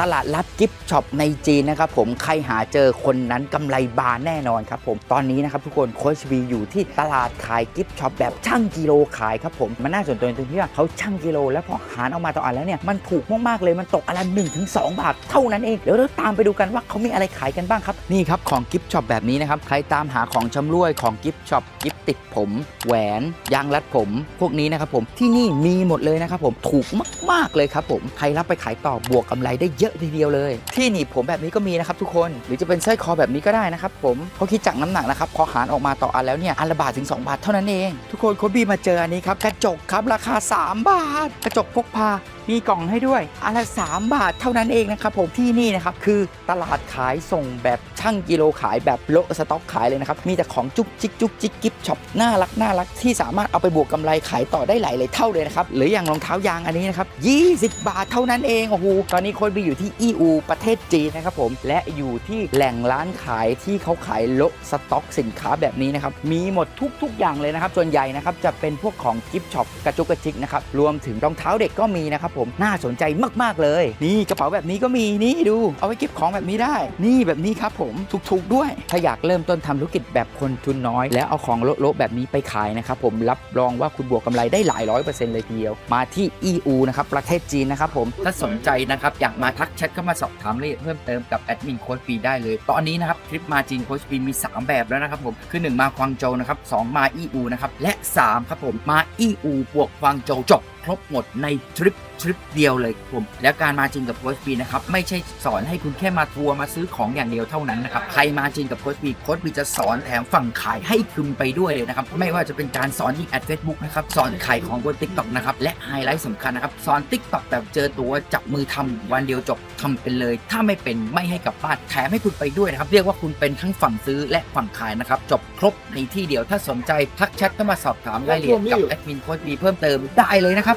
ตลาดลับกิฟช็อปในจีนนะครับผมใครหาเจอคนนั้นกำไรบานแน่นอนครับผมตอนนี้นะครับทุกคนโคชวีอยู่ที่ตลาดขายกิฟช็อปแบบช่างกิโลขายครับผมมันน่าสนใจตรงที่ว่าเขาช่างกิโล แล้วพอหารออกมาต่ออันแล้วเนี่ยมันถูกมากๆเลยมันตกอันละ1-2ถึงสบาทเท่านั้นเองเดี๋ยวเราตามไปดูกันว่าเขามีอะไรขายกันบ้างครับนี่ครับของกิฟช็อปแบบนี้นะครับใครตามหาของชำร่วยของกิฟช็อปกิฟต์ติดผม แหวนยางรัดผม พวกนี้นะครับผมที่นี่มีหมดเลยนะครับผมถูกมากๆเลยครับผมใครรับไปขายต่อบวกกำไรได้เยอะทีเดียวเลย ที่หนีบผมแบบนี้ก็มีนะครับทุกคน หรือจะเป็นสร้อยคอแบบนี้ก็ได้นะครับผมเขาคิดจากน้ำหนักนะครับพอหารออกมาต่ออันแล้วเนี่ยอันละบาทถึง 2 บาทเท่านั้นเอง ทุกคนโคบีมาเจออันนี้ครับกระจกครับราคา 3 บาท กระจกพกพามีกล่องให้ด้วยอันละ 3 บาทเท่านั้นเองนะครับผมที่นี่นะครับคือตลาดขายส่งแบบช่างกิโลขายแบบโลสต็อกขายเลยนะครับ มีแต่ของจุกจิกจุกจิกกิฟช็อปน่ารักน่ารักที่สามารถเอาไปบวกกำไรขายต่อได้หลายเลยเท่าเลยนะครับหรืออย่างรองเท้ายางอันนี้นะครับ20 บาทเท่านั้นเองโอ้โหตอนนี้โค้ดบีอยู่ที่อีอูประเทศจีนนะครับผมและอยู่ที่แหล่งร้านขายที่เขาขายโลสต็อกสินค้าแบบนี้นะครับมีหมดทุก ๆ อย่างเลยนะครับส่วนใหญ่นะครับจะเป็นพวกของกิฟช็อปกระจุกกระจิกนะครับรวมถึงรองเท้าเด็กก็มีนะครับผมน่าสนใจมากๆเลย นี่กระเป๋าแบบนี้ก็มีนี่ดู เอาไว้เก็บของแบบนี้ได้ นี่แบบนี้ครับผมถูกๆด้วย ถ้าอยากเริ่มต้นทำธุรกิจแบบคนทุนน้อย แล้วเอาของโละๆแบบนี้ไปขายนะครับผมรับรองว่าคุณบวกกำไรได้หลายร้อยเปอร์เซ็นต์เลยทีเดียว มาที่ EU นะครับประเทศจีนนะครับผมถ้าสนใจนะครับอยากมาทักแชทเข้ามาสอบถามรายละเอียดเพิ่มเติมกับแอดมินโค้ชปีได้เลย ตอนนี้นะครับทริปมาจีนโค้ชปีมี 3 แบบแล้วนะครับผมคือ 1 มาควางโจนะครับสองมา EU นะครับและ 3 ครับผมมาอีอูบวกควางโจจบ รบหมดในทริปทริปเดียวเลยครับผม แล้วการมาจริงกับโค้ชบีนะครับ ไม่ใช่สอนให้คุณแค่มาทัวร์มาซื้อของอย่างเดียวเท่านั้นนะครับ ใครมาจริงกับโค้ชบีโค้ชบีจะสอนแถมฝั่งขายให้คุณไปด้วยเลยนะครับ ไม่ว่าจะเป็นการสอนที่แอดเฟซบุ๊กนะครับ สอนขายของบนทิกตอกนะครับ และไฮไลท์สำคัญนะครับ สอนทิกตอกแบบเจอตัวจับมือทำวันเดียวจบทำเป็นเลย ถ้าไม่เป็นไม่ให้กลับบ้านแถมให้คุณไปด้วยนะครับ เรียกว่าคุณเป็นทั้งฝั่งซื้อและฝั่งขายนะครับจบครบในที่เดียวถ้าสนใจทักแชทเข้ามาสอบถามรายละเอียดกับแอดมินโค้ชบีเพิ่มเติมได้เลยนะครับ